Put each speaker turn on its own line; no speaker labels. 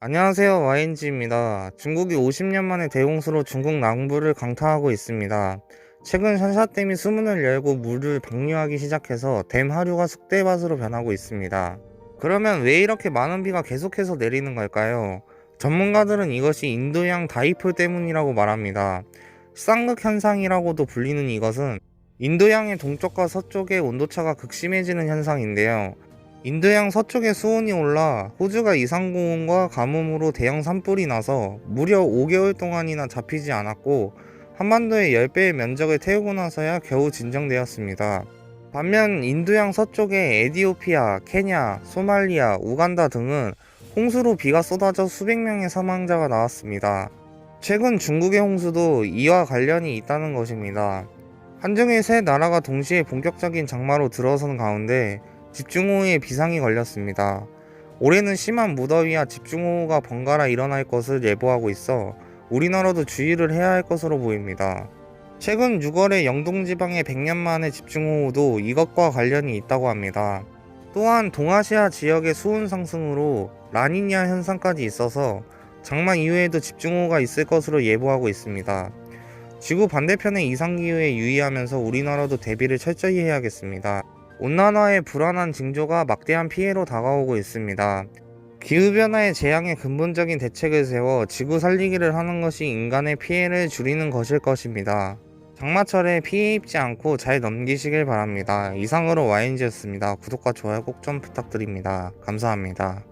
안녕하세요. YNG입니다. 중국이 50년 만에 대홍수로 중국 남부를 강타하고 있습니다. 최근 샨샤댐이 수문을 열고 물을 방류하기 시작해서 댐 하류가 쑥대밭으로 변하고 있습니다. 그러면 왜 이렇게 많은 비가 계속해서 내리는 걸까요? 전문가들은 이것이 인도양 다이폴 때문이라고 말합니다. 쌍극 현상이라고도 불리는 이것은 인도양의 동쪽과 서쪽의 온도차가 극심해지는 현상인데요. 인도양 서쪽에 수온이 올라 호주가 이상고온과 가뭄으로 대형 산불이 나서 무려 5개월 동안이나 잡히지 않았고 한반도의 10배의 면적을 태우고 나서야 겨우 진정되었습니다. 반면 인도양 서쪽의 에디오피아, 케냐, 소말리아, 우간다 등은 홍수로 비가 쏟아져 수백 명의 사망자가 나왔습니다. 최근 중국의 홍수도 이와 관련이 있다는 것입니다. 한중의 세 나라가 동시에 본격적인 장마로 들어선 가운데 집중호우에 비상이 걸렸습니다. 올해는 심한 무더위와 집중호우가 번갈아 일어날 것을 예보하고 있어 우리나라도 주의를 해야 할 것으로 보입니다. 최근 6월에 영동지방의 100년 만의 집중호우도 이것과 관련이 있다고 합니다. 또한 동아시아 지역의 수온 상승으로 라니냐 현상까지 있어서 장마 이후에도 집중호우가 있을 것으로 예보하고 있습니다. 지구 반대편의 이상기후에 유의하면서 우리나라도 대비를 철저히 해야겠습니다. 온난화의 불안한 징조가 막대한 피해로 다가오고 있습니다. 기후변화의 재앙에 근본적인 대책을 세워 지구 살리기를 하는 것이 인간의 피해를 줄이는 것일 것입니다. 장마철에 피해 입지 않고 잘 넘기시길 바랍니다. 이상으로 YNG였습니다. 구독과 좋아요 꼭 좀 부탁드립니다. 감사합니다.